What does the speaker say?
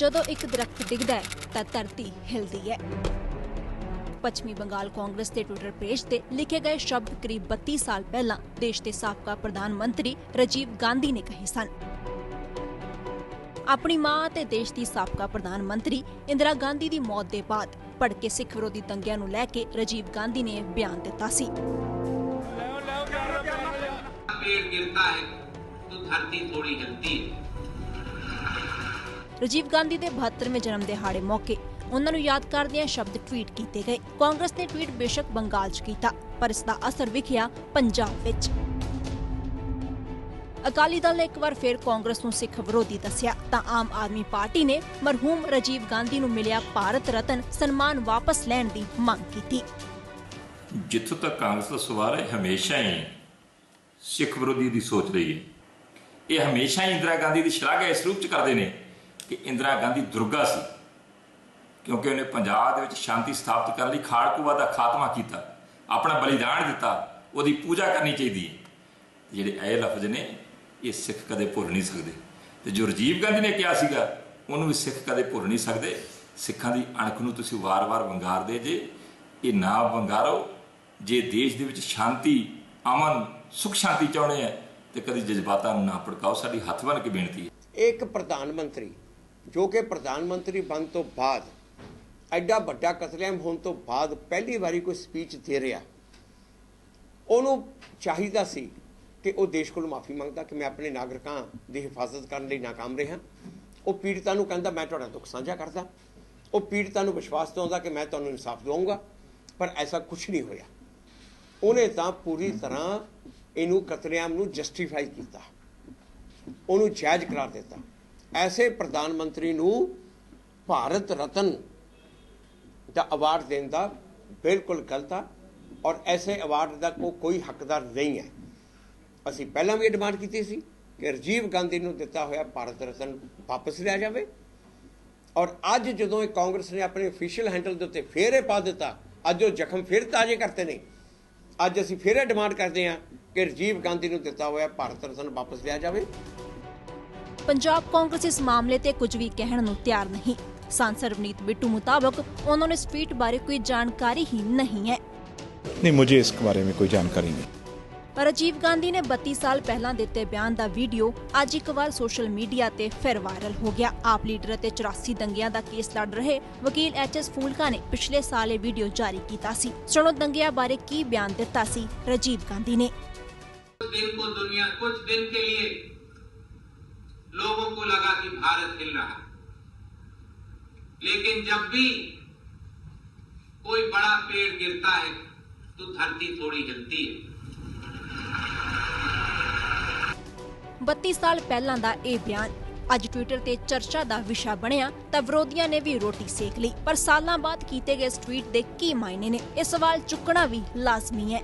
ਜਦੋਂ ਇੱਕ ਦਰਖਤ ਡਿੱਗਦਾ ਹੈ ਤਾਂ ਧਰਤੀ ਹਿਲਦੀ ਹੈ ਪੱਛਮੀ ਬੰਗਾਲ ਕਾਂਗਰਸ ਦੇ ਟਵਿੱਟਰ ਪੇਜ ਤੇ ਲਿਖੇ ਗਏ ਸ਼ਬਦ ਕਰੀਬ 32 ਸਾਲ ਪਹਿਲਾਂ ਦੇਸ਼ ਦੇ ਸਾਬਕਾ ਪ੍ਰਧਾਨ ਮੰਤਰੀ ਰਾਜੀਵ ਗਾਂਧੀ ਨੇ ਕਹੇ ਸਨ ਆਪਣੀ ਮਾਂ ਅਤੇ ਦੇਸ਼ ਦੀ ਸਾਬਕਾ ਪ੍ਰਧਾਨ ਮੰਤਰੀ ਇੰਦਰਾ ਗਾਂਧੀ ਦੀ ਮੌਤ ਦੇ ਬਾਅਦ ਭੜਕੇ ਸਿੱਖ ਵਿਰੋਧੀ ਦੰਗਿਆਂ ਨੂੰ ਲੈ ਕੇ ਰਾਜੀਵ ਗਾਂਧੀ ਨੇ ਇਹ ਬਿਆਨ ਦਿੱਤਾ ਸੀ पेड़ गिरता है तो धरती थोड़ी हिलती है ਰਾਜੀਵ ਗਾਂਧੀ ਦੇ 72ਵੇਂ ਜਨਮ ਦਿਹਾੜੇ ਮੌਕੇ ਉਹਨਾਂ ਨੂੰ ਯਾਦ ਕਰਦਿਆਂ ਸ਼ਬਦ ਟਵੀਟ ਕੀਤੇ ਗਏ। ਕਾਂਗਰਸ ਨੇ ਟਵੀਟ ਬੇਸ਼ੱਕ ਬੰਗਾਲ 'ਚ ਕੀਤਾ, ਪਰ ਇਸ ਦਾ ਅਸਰ ਵਿਖਿਆ ਪੰਜਾਬ ਵਿੱਚ। ਅਕਾਲੀ ਦਲ ਨੇ ਇੱਕ ਵਾਰ ਫਿਰ ਕਾਂਗਰਸ ਨੂੰ ਸਿੱਖ ਵਿਰੋਧੀ ਦੱਸਿਆ। ਤਾਂ ਆਮ ਆਦਮੀ ਪਾਰਟੀ ਨੇ ਮਰਹੂਮ ਰਾਜੀਵ ਗਾਂਧੀ ਨੂੰ ਮਿਲਿਆ ਭਾਰਤ ਰਤਨ, ਸਨਮਾਨ ਵਾਪਸ ਲੈਣ ਦੀ ਮੰਗ ਕੀਤੀ। ਜਿੱਥੋਂ ਤੱਕ ਕਾਂਗਰਸ ਦਾ ਸਵਾਲ ਹੈ, ਹਮੇਸ਼ਾ ਹੀ ਸਿੱਖ ਵਿਰੋਧੀ ਦੀ ਸੋਚ ਰਹੀ ਹੈ। ਇਹ ਹਮੇਸ਼ਾ ਹੀ ਇੰਦਰਾ ਗਾਂਧੀ ਦੀ ਸ਼ਲਾਘਾ ਇਸ ਰੂਪ ਚ ਕਰਦੇ ਨੇ। ਕਿ ਇੰਦਰਾ ਗਾਂਧੀ ਦੁਰਗਾ ਸੀ, ਕਿਉਂਕਿ ਉਹਨੇ ਪੰਜਾਬ ਦੇ ਵਿੱਚ ਸ਼ਾਂਤੀ ਸਥਾਪਿਤ ਕਰਨ ਲਈ ਖਾੜਕੂਵਾ ਦਾ ਖਾਤਮਾ ਕੀਤਾ, ਆਪਣਾ ਬਲੀਦਾਨ ਦਿੱਤਾ, ਉਹਦੀ ਪੂਜਾ ਕਰਨੀ ਚਾਹੀਦੀ ਹੈ। ਜਿਹੜੇ ਇਹ ਲਫ਼ਜ਼ ਨੇ, ਇਹ ਸਿੱਖ ਕਦੇ ਭੁੱਲ ਨਹੀਂ ਸਕਦੇ। ਤੇ ਜੋ ਰਾਜੀਵ ਗਾਂਧੀ ਨੇ ਕਿਹਾ ਸੀਗਾ, ਉਹਨੂੰ ਵੀ ਸਿੱਖ ਕਦੇ ਭੁੱਲ ਨਹੀਂ ਸਕਦੇ। ਸਿੱਖਾਂ ਦੀ ਅਣਖ ਨੂੰ ਤੁਸੀਂ ਵਾਰ-ਵਾਰ ਵੰਗਾਰਦੇ ਜੇ, ਇਹ ਨਾ ਵੰਗਾਰੋ। ਜੇ ਦੇਸ਼ ਦੇ ਵਿੱਚ ਸ਼ਾਂਤੀ, ਅਮਨ, ਸੁਖ ਸ਼ਾਂਤੀ ਚਾਹੁੰਦੇ ਆ, ਤੇ ਕਦੀ ਜਜ਼ਬਾਤਾਂ ਨੂੰ ਨਾ ਭੜਕਾਓ, ਸਾਡੀ ਹੱਥ ਬੰਨ੍ਹ ਕੇ ਬੇਨਤੀ ਹੈ। ਇੱਕ ਪ੍ਰਧਾਨ ਮੰਤਰੀ ਜੋ ਕਿ ਪ੍ਰਧਾਨ ਮੰਤਰੀ ਬਣ ਤੋਂ ਬਾਅਦ ਐਡਾ ਵੱਡਾ ਕਤਲੇਆਮ ਹੋਣ ਤੋਂ ਬਾਅਦ ਪਹਿਲੀ ਵਾਰੀ ਕੋਈ ਸਪੀਚ ਦੇ ਰਿਹਾ। ਉਹਨੂੰ ਚਾਹੀਦਾ ਸੀ ਕਿ ਉਹ ਦੇਸ਼ ਕੋਲ ਮਾਫੀ ਮੰਗਦਾ ਕਿ ਮੈਂ ਆਪਣੇ ਨਾਗਰਿਕਾਂ ਦੀ ਹਿਫਾਜ਼ਤ ਕਰਨ ਲਈ ਨਾਕਾਮ ਰਿਹਾ। ਉਹ ਪੀੜਤਾਂ ਨੂੰ ਕਹਿੰਦਾ, ਮੈਂ ਤੁਹਾਡਾ ਦੁੱਖ ਸਾਂਝਾ ਕਰਦਾ। ਉਹ ਪੀੜਤਾਂ ਨੂੰ ਵਿਸ਼ਵਾਸ ਦਿਵਾਉਂਦਾ ਕਿ ਮੈਂ ਤੁਹਾਨੂੰ ਇਨਸਾਫ ਦਵਾਉਂਗਾ, ਪਰ ਐਸਾ ਕੁਝ ਨਹੀਂ ਹੋਇਆ। ਉਹਨੇ ਤਾਂ ਪੂਰੀ ਤਰ੍ਹਾਂ ਇਹਨੂੰ ਕਤਲੇਆਮ ਨੂੰ ਜਸਟੀਫਾਈ ਕੀਤਾ। ਉਹਨੂੰ ਜਾਇਜ਼ ਕਰਾਰ ਦਿੱਤਾ। ਐਸੇ ਪ੍ਰਧਾਨ ਮੰਤਰੀ ਨੂੰ ਭਾਰਤ ਰਤਨ ਦਾ ਅਵਾਰਡ ਦੇਣ ਦਾ ਬਿਲਕੁਲ ਗਲਤ ਆ ਔਰ ਐਸੇ ਅਵਾਰਡ ਦਾ ਕੋ ਕੋਈ ਹੱਕਦਾਰ ਨਹੀਂ ਹੈ। ਅਸੀਂ ਪਹਿਲਾਂ ਵੀ ਇਹ ਡਿਮਾਂਡ ਕੀਤੀ ਸੀ ਕਿ ਰਾਜੀਵ ਗਾਂਧੀ ਨੂੰ ਦਿੱਤਾ ਹੋਇਆ ਭਾਰਤ ਰਤਨ ਵਾਪਸ ਲਿਆ ਜਾਵੇ ਔਰ ਅੱਜ ਜਦੋਂ ਇਹ ਕਾਂਗਰਸ ਨੇ ਆਪਣੇ ਅਫੀਸ਼ੀਅਲ ਹੈਂਡਲ ਦੇ ਉੱਤੇ ਫੇਰ ਇਹ ਪਾ ਦਿੱਤਾ, ਅੱਜ ਉਹ ਜ਼ਖਮ ਫਿਰ ਤਾਜ਼ੇ ਕਰਤੇ ਨੇ। ਅੱਜ ਅਸੀਂ ਫਿਰ ਇਹ ਡਿਮਾਂਡ ਕਰਦੇ ਹਾਂ ਕਿ ਰਾਜੀਵ ਗਾਂਧੀ ਨੂੰ ਦਿੱਤਾ ਹੋਇਆ ਭਾਰਤ ਰਤਨ ਵਾਪਸ ਲਿਆ ਜਾਵੇ। ਪੰਜਾਬ ਕਾਂਗਰਸ ਇਸ ਮਾਮਲੇ ਤੇ ਕੁਝ ਵੀ ਕਹਿਣ ਨੂੰ ਤਿਆਰ ਨਹੀਂ ਸਾਂਸਦ ਰਵਨੀਤ ਬਿੱਟੂ ਮੁਤਾਬਕ ਉਹਨਾਂ ਨੂੰ ਇਸ ਟਵੀਟ ਬਾਰੇ ਕੋਈ ਜਾਣਕਾਰੀ ਹੀ ਨਹੀਂ ਹੈ नहीं मुझे इसके बारे में कोई जानकारी नहीं ਪਰ ਰਾਜੀਵ ਗਾਂਧੀ ਨੇ 32 ਸਾਲ ਪਹਿਲਾਂ ਦਿੱਤੇ ਬਿਆਨ ਦਾ ਵੀਡੀਓ ਅੱਜ ਇੱਕ ਵਾਰ ਸੋਸ਼ਲ ਮੀਡੀਆ ਤੇ ਫਿਰ ਵਾਇਰਲ ਹੋ ਗਿਆ ਆਪ ਲੀਡਰ ਅਤੇ 84 ਦੰਗਿਆਂ ਦਾ ਕੇਸ ਲੜ ਰਹੇ ਵਕੀਲ ਐਚ ਐਸ ਫੂਲਕਾ ਨੇ ਪਿਛਲੇ ਸਾਲ ਇਹ ਵੀਡੀਓ ਜਾਰੀ ਕੀਤਾ ਸੀ ਸੁਣੋ ਦੰਗਿਆਂ ਬਾਰੇ ਕੀ ਬਿਆਨ ਦਿੱਤਾ ਸੀ ਰਾਜੀਵ ਗਾਂਧੀ ਨੇ कुछ दिन को दुनिया कुछ दिन के लिए लोगों को लगा कि भारत हिल रहा है लेकिन जब भी कोई बड़ा पेड़ गिरता है तो धरती थोड़ी हिलती है 32 ਸਾਲ ਪਹਿਲਾਂ ਦਾ ਇਹ ਬਿਆਨ ਅੱਜ ਟਵਿੱਟਰ ਤੇ ਚਰਚਾ ਦਾ ਵਿਸ਼ਾ ਬਣਿਆ ਤਾਂ ਵਿਰੋਧੀਆਂ ਨੇ ਵੀ ਰੋਟੀ ਸੇਕ ਲਈ ਪਰ ਸਾਲਾਂ ਬਾਅਦ ਕੀਤੇ ਗਏ ਇਸ ਟਵੀਟ ਦੇ ਕੀ ਮਾਇਨੇ ਨੇ ਇਹ ਸਵਾਲ ਚੁੱਕਣਾ ਵੀ ਲਾਜ਼ਮੀ ਹੈ